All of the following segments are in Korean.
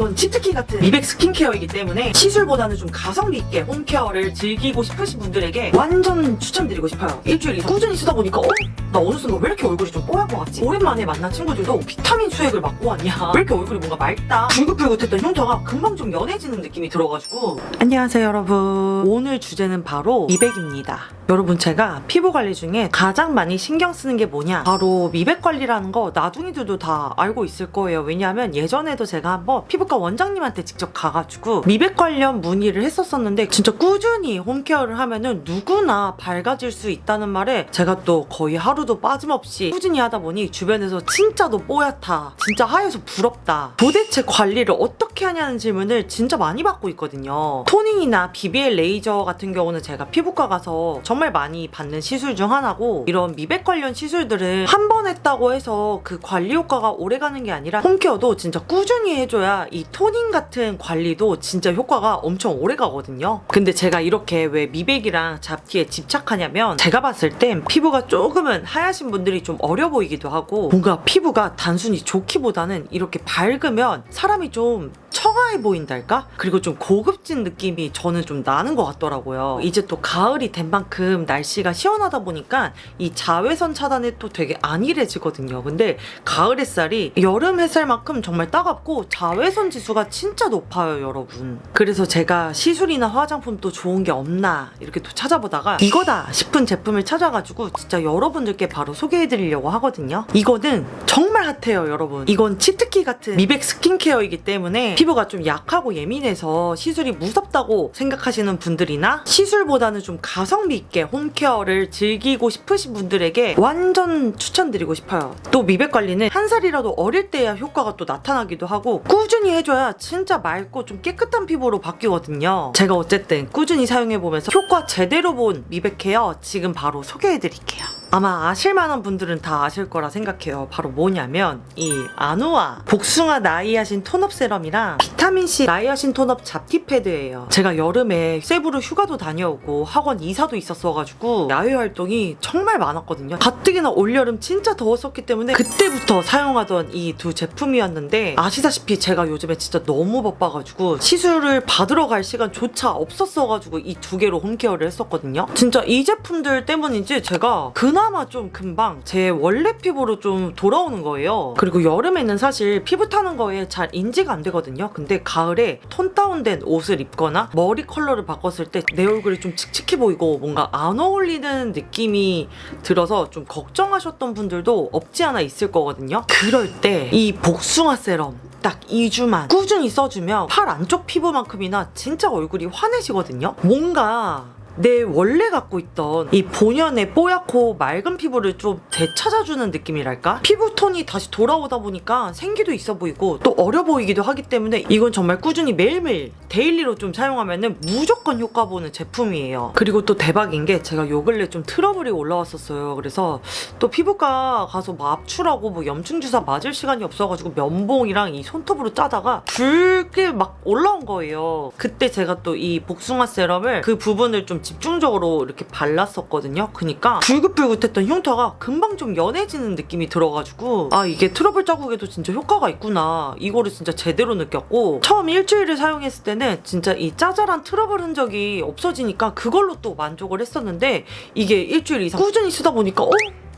이건 치트키 같은 미백 스킨케어이기 때문에 시술보다는 좀 가성비 있게 홈케어를 즐기고 싶으신 분들에게 완전 추천드리고 싶어요. 일주일 이상 꾸준히 쓰다 보니까 어? 나 어느 순간 왜 이렇게 얼굴이 좀 뽀얀 것 같지? 오랜만에 만난 친구들도 비타민 수액을 맞고 왔냐? 왜 이렇게 얼굴이 뭔가 맑다? 불긋불긋했던 흉터가 금방 좀 연해지는 느낌이 들어가지고 안녕하세요 여러분 오늘 주제는 바로 미백입니다 여러분 제가 피부 관리 중에 가장 많이 신경 쓰는 게 뭐냐 바로 미백 관리라는 거 나둥이들도 다 알고 있을 거예요 왜냐하면 예전에도 제가 한번 피부 과 원장님한테 직접 가가지고 미백 관련 문의를 했었었는데 진짜 꾸준히 홈케어를 하면은 누구나 밝아질 수 있다는 말에 제가 또 거의 하루도 빠짐없이 꾸준히 하다 보니 주변에서 진짜 너 뽀얗다 진짜 하얘서 부럽다. 도대체 관리를 어떻게 하냐는 질문을 진짜 많이 받고 있거든요. 토닝이나 BBL 레이저 같은 경우는 제가 피부과 가서 정말 많이 받는 시술 중 하나고 이런 미백 관련 시술들은 한 번 했다고 해서 그 관리 효과가 오래 가는 게 아니라 홈케어도 진짜 꾸준히 해줘야 이 토닝 같은 관리도 진짜 효과가 엄청 오래 가거든요 근데 제가 이렇게 왜 미백이랑 잡티에 집착하냐면 제가 봤을 땐 피부가 조금은 하얗신 분들이 좀 어려 보이기도 하고 뭔가 피부가 단순히 좋기보다는 이렇게 밝으면 사람이 좀 청아해 보인달까? 그리고 좀 고급진 느낌이 저는 좀 나는 것 같더라고요. 이제 또 가을이 된 만큼 날씨가 시원하다 보니까 이 자외선 차단에 또 되게 안일해지거든요. 근데 가을 햇살이 여름 햇살만큼 정말 따갑고 자외선 지수가 진짜 높아요, 여러분. 그래서 제가 시술이나 화장품 또 좋은 게 없나 이렇게 또 찾아보다가 이거다 싶은 제품을 찾아가지고 진짜 여러분들께 바로 소개해드리려고 하거든요. 이거는 정말 핫해요, 여러분. 이건 치트키 같은 미백 스킨케어이기 때문에 피부가 좀 약하고 예민해서 시술이 무섭다고 생각하시는 분들이나 시술보다는 좀 가성비 있게 홈케어를 즐기고 싶으신 분들에게 완전 추천드리고 싶어요. 또 미백 관리는 한 살이라도 어릴 때야 효과가 또 나타나기도 하고 꾸준히 해줘야 진짜 맑고 좀 깨끗한 피부로 바뀌거든요. 제가 어쨌든 꾸준히 사용해보면서 효과 제대로 본 미백 케어 지금 바로 소개해드릴게요. 아마 아실만한 분들은 다 아실 거라 생각해요. 바로 뭐냐면 이 아누아 복숭아 나이아신 톤업 세럼이랑 비타민C 나이아신 톤업 잡티 패드예요. 제가 여름에 세부로 휴가도 다녀오고 학원 이사도 있었어가지고 야외 활동이 정말 많았거든요. 가뜩이나 올여름 진짜 더웠었기 때문에 그때부터 사용하던 이 두 제품이었는데 아시다시피 제가 요즘에 진짜 너무 바빠가지고 시술을 받으러 갈 시간조차 없었어가지고 이 두 개로 홈케어를 했었거든요. 진짜 이 제품들 때문인지 제가 그 나마 좀 금방 제 원래 피부로 좀 돌아오는 거예요. 그리고 여름에는 사실 피부 타는 거에 잘 인지가 안 되거든요. 근데 가을에 톤 다운된 옷을 입거나 머리 컬러를 바꿨을 때 내 얼굴이 좀 칙칙해 보이고 뭔가 안 어울리는 느낌이 들어서 좀 걱정하셨던 분들도 없지 않아 있을 거거든요. 그럴 때 이 복숭아 세럼 딱 2주만 꾸준히 써주면 팔 안쪽 피부만큼이나 진짜 얼굴이 환해지거든요. 뭔가 내 원래 갖고 있던 이 본연의 뽀얗고 맑은 피부를 좀 되찾아주는 느낌이랄까? 피부톤이 다시 돌아오다 보니까 생기도 있어 보이고 또 어려 보이기도 하기 때문에 이건 정말 꾸준히 매일매일 데일리로 좀 사용하면 무조건 효과 보는 제품이에요. 그리고 또 대박인 게 제가 요 근래 좀 트러블이 올라왔었어요. 그래서 또 피부과 가서 뭐 압출하고 뭐 염증 주사 맞을 시간이 없어가지고 면봉이랑 이 손톱으로 짜다가 붉게 막 올라온 거예요. 그때 제가 또 이 복숭아 세럼을 그 부분을 좀 집중적으로 이렇게 발랐었거든요. 그니까 불긋불긋했던 흉터가 금방 좀 연해지는 느낌이 들어가지고 아 이게 트러블 자국에도 진짜 효과가 있구나. 이거를 진짜 제대로 느꼈고 처음 일주일을 사용했을 때는 진짜 이 짜잘한 트러블 흔적이 없어지니까 그걸로 또 만족을 했었는데 이게 일주일 이상 꾸준히 쓰다 보니까 어?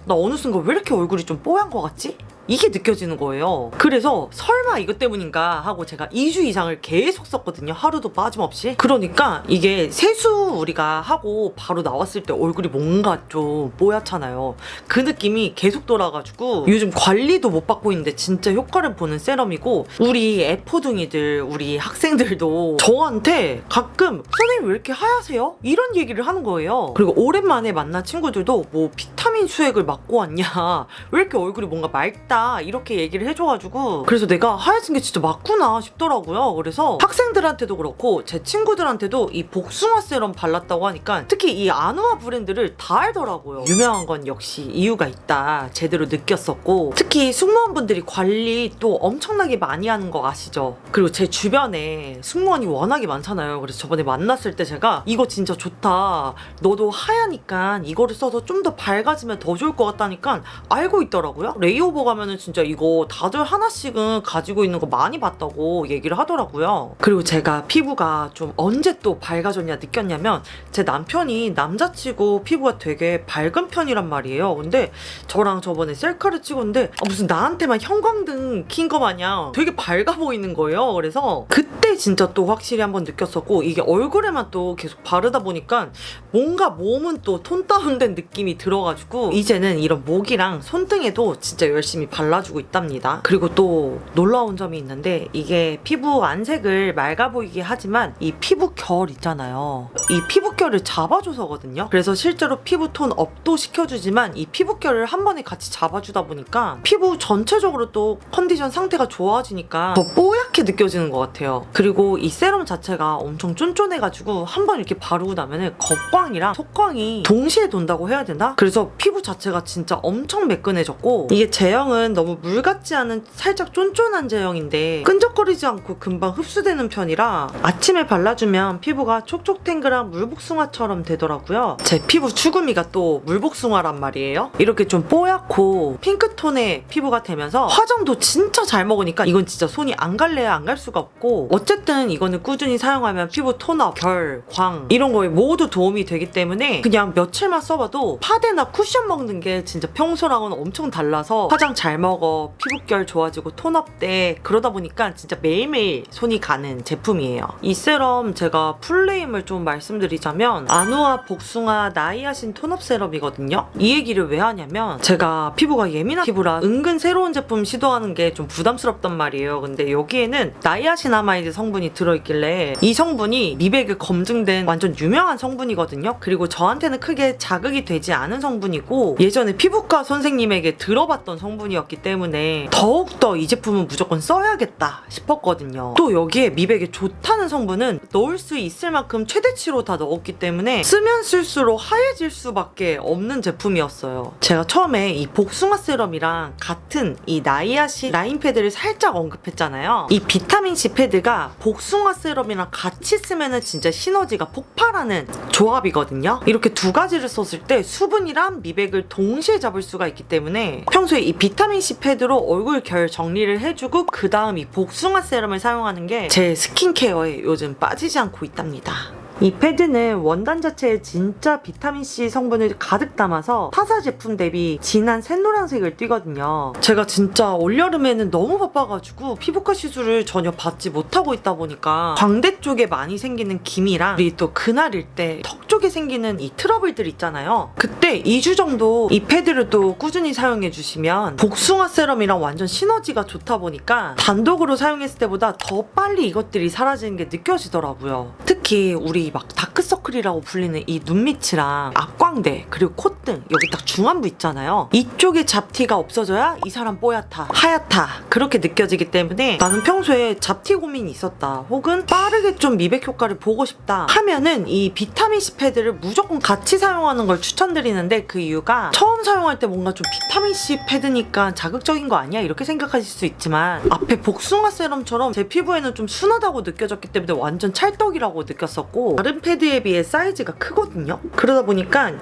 나 어느 순간 왜 이렇게 얼굴이 좀 뽀얀 것 같지? 이게 느껴지는 거예요. 그래서 설마 이것 때문인가 하고 제가 2주 이상을 계속 썼거든요. 하루도 빠짐없이. 그러니까 이게 세수 우리가 하고 바로 나왔을 때 얼굴이 뭔가 좀 뽀얗잖아요. 그 느낌이 계속 돌아가지고 요즘 관리도 못 받고 있는데 진짜 효과를 보는 세럼이고 우리 애포둥이들 우리 학생들도 저한테 가끔 선생님 왜 이렇게 하얗세요? 이런 얘기를 하는 거예요. 그리고 오랜만에 만난 친구들도 뭐 비타민 수액을 맞고 왔냐 왜 이렇게 얼굴이 뭔가 맑다 이렇게 얘기를 해줘가지고 그래서 내가 하얘진 게 진짜 맞구나 싶더라고요. 그래서 학생들한테도 그렇고 제 친구들한테도 이 복숭아 세럼 발랐다고 하니까 특히 이 아누아 브랜드를 다 알더라고요. 유명한 건 역시 이유가 있다 제대로 느꼈었고 특히 승무원분들이 관리 또 엄청나게 많이 하는 거 아시죠? 그리고 제 주변에 승무원이 워낙에 많잖아요. 그래서 저번에 만났을 때 제가 이거 진짜 좋다. 너도 하얘니까 이거를 써서 좀 더 밝아지면 더 좋을 것 같다니까 알고 있더라고요. 레이오버 가면 가면은 진짜 이거 다들 하나씩은 가지고 있는 거 많이 봤다고 얘기를 하더라고요. 그리고 제가 피부가 좀 언제 또 밝아졌냐 느꼈냐면 제 남편이 남자치고 피부가 되게 밝은 편이란 말이에요. 근데 저랑 저번에 셀카를 찍었는데 아, 무슨 나한테만 형광등 킨 거 마냥 되게 밝아 보이는 거예요. 그래서 그때 진짜 또 확실히 한번 느꼈었고 이게 얼굴에만 또 계속 바르다 보니까 뭔가 몸은 또 톤 다운된 느낌이 들어가지고 이제는 이런 목이랑 손등에도 진짜 열심히 발라주고 있답니다. 그리고 또 놀라운 점이 있는데 이게 피부 안색을 맑아 보이게 하지만 이 피부 결 있잖아요. 이 피부 결을 잡아줘서거든요. 그래서 실제로 피부 톤 업도 시켜주지만 이 피부 결을 한 번에 같이 잡아주다 보니까 피부 전체적으로 또 컨디션 상태가 좋아지니까 더 뽀얗게 느껴지는 것 같아요. 그리고 이 세럼 자체가 엄청 쫀쫀해가지고 한 번 이렇게 바르고 나면은 겉광이랑 속광이 동시에 돈다고 해야 되나? 그래서 피부 자체가 진짜 엄청 매끈해졌고 이게 제형은 너무 물 같지 않은 살짝 쫀쫀한 제형인데 끈적거리지 않고 금방 흡수되는 편이라 아침에 발라주면 피부가 촉촉탱글한 물복숭아처럼 되더라고요. 제 피부 추구미가 또 물복숭아란 말이에요. 이렇게 좀 뽀얗고 핑크톤의 피부가 되면서 화장도 진짜 잘 먹으니까 이건 진짜 손이 안 갈래야 안 갈 수가 없고 어쨌든 이거는 꾸준히 사용하면 피부 톤업, 결, 광 이런 거에 모두 도움이 되기 때문에 그냥 며칠만 써봐도 파데나 쿠션 먹는 게 진짜 평소랑은 엄청 달라서 화장 잘 먹어 피부결 좋아지고 톤업 돼 그러다 보니까 진짜 매일매일 손이 가는 제품이에요. 이 세럼 제가 풀네임을 좀 말씀드리자면 아누아 복숭아 나이아신 톤업 세럼이거든요. 이 얘기를 왜 하냐면 제가 피부가 예민한 피부라 은근 새로운 제품 시도하는 게 좀 부담스럽단 말이에요. 근데 여기에는 나이아신아마이드 성분이 들어있길래 이 성분이 미백에 검증된 완전 유명한 성분이거든요. 그리고 저한테는 크게 자극이 되지 않은 성분이고 예전에 피부과 선생님에게 들어봤던 성분이었 기 때문에 더욱더 이 제품은 무조건 써야겠다 싶었거든요. 또 여기에 미백에 좋다는 성분은 넣을 수 있을 만큼 최대치로 다 넣었기 때문에 쓰면 쓸수록 하얘질 수밖에 없는 제품이었어요. 제가 처음에 이 복숭아 세럼이랑 같은 이 나이아신 라인 패드를 살짝 언급했잖아요. 이 비타민 C 패드가 복숭아 세럼이랑 같이 쓰면 은 진짜 시너지가 폭발하는 조합이거든요. 이렇게 두 가지를 썼을 때 수분이랑 미백을 동시에 잡을 수가 있기 때문에 평소에 이 비타민 C 패드로 얼굴 결 정리를 해주고 그 다음 이 복숭아 세럼을 사용하는 게 제 스킨케어에 요즘 빠지지 않고 있답니다. 이 패드는 원단 자체에 진짜 비타민C 성분을 가득 담아서 타사 제품 대비 진한 샛노란색을 띠거든요. 제가 진짜 올여름에는 너무 바빠가지고 피부과 시술을 전혀 받지 못하고 있다 보니까 광대 쪽에 많이 생기는 기미랑 우리 또 그날일 때 턱 쪽에 생기는 이 트러블들 있잖아요. 그때 2주 정도 이 패드를 또 꾸준히 사용해 주시면 복숭아 세럼이랑 완전 시너지가 좋다 보니까 단독으로 사용했을 때보다 더 빨리 이것들이 사라지는 게 느껴지더라고요. 특히 우리 막 다크서클이라고 불리는 이 눈밑이랑 앞광대 그리고 콧등 여기 딱 중안부 있잖아요. 이쪽에 잡 티가 없어져야 이 사람 뽀얗다 하얗다 그렇게 느껴지기 때문에 나는 평소에 잡티 고민이 있었다 혹은 빠르게 좀 미백 효과를 보고 싶다 하면은 이 비타민 C 패드를 무조건 같이 사용하는 걸 추천드리는데 그 이유가 처음 사용할 때 뭔가 좀 비타민 C 패드니까 자극적인 거 아니야? 이렇게 생각하실 수 있지만 앞에 복숭아 세럼처럼 제 피부에는 좀 순하다고 느껴졌기 때문에 완전 찰떡이라고 느꼈었고 다른 패드에 비해 사이즈가 크거든요. 그러다 보니까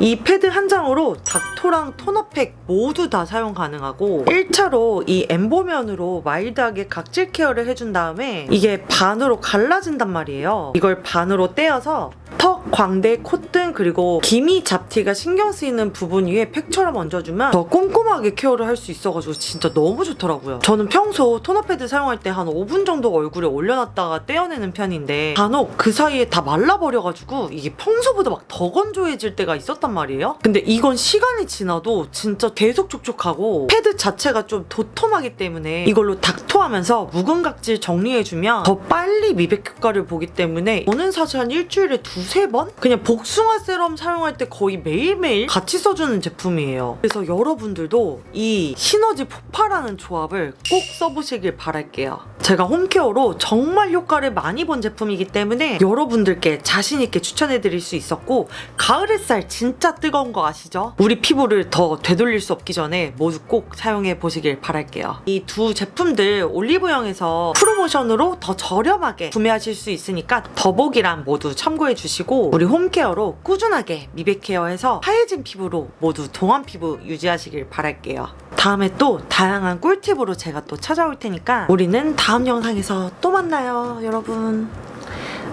이 패드 한 장으로 닥토랑 토너팩 모두 다 사용 가능하고 1차로 이 엠보면으로 마일드하게 각질 케어를 해준 다음에 이게 반으로 갈라진단 말이에요. 이걸 반으로 떼어서 턱, 광대, 콧등 그리고 기미 잡티가 신경 쓰이는 부분 위에 팩처럼 얹어주면 더 꼼꼼하게 케어를 할 수 있어가지고 진짜 너무 좋더라고요. 저는 평소 토너 패드 사용할 때 한 5분 정도 얼굴에 올려놨다가 떼어내는 편인데 간혹 그 사이에 다 말라버려가지고 이게 평소보다 막 더 건조해질 때가 있었단 말이에요. 근데 이건 시간이 지나도 진짜 계속 촉촉하고 패드 자체가 좀 도톰하기 때문에 이걸로 닥토하면서 묵은 각질 정리해주면 더 빨리 미백 효과를 보기 때문에 저는 사실 한 일주일에 두세 번? 그냥 복숭아 세럼 사용할 때 거의 매일매일 같이 써주는 제품이에요. 그래서 여러분들도 이 시너지 폭발하는 조합을 꼭 써보시길 바랄게요. 자, 제가 홈케어로 정말 효과를 많이 본 제품이기 때문에 여러분들께 자신있게 추천해드릴 수 있었고 가을 햇살 진짜 뜨거운 거 아시죠? 우리 피부를 더 되돌릴 수 없기 전에 모두 꼭 사용해 보시길 바랄게요. 이 두 제품들 올리브영에서 프로모션으로 더 저렴하게 구매하실 수 있으니까 더보기란 모두 참고해 주시고 우리 홈케어로 꾸준하게 미백 케어해서 하얘진 피부로 모두 동안 피부 유지하시길 바랄게요. 다음에 또 다양한 꿀팁으로 제가 또 찾아올 테니까 우리는 다음 영상에서 또 만나요 여러분.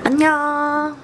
안녕.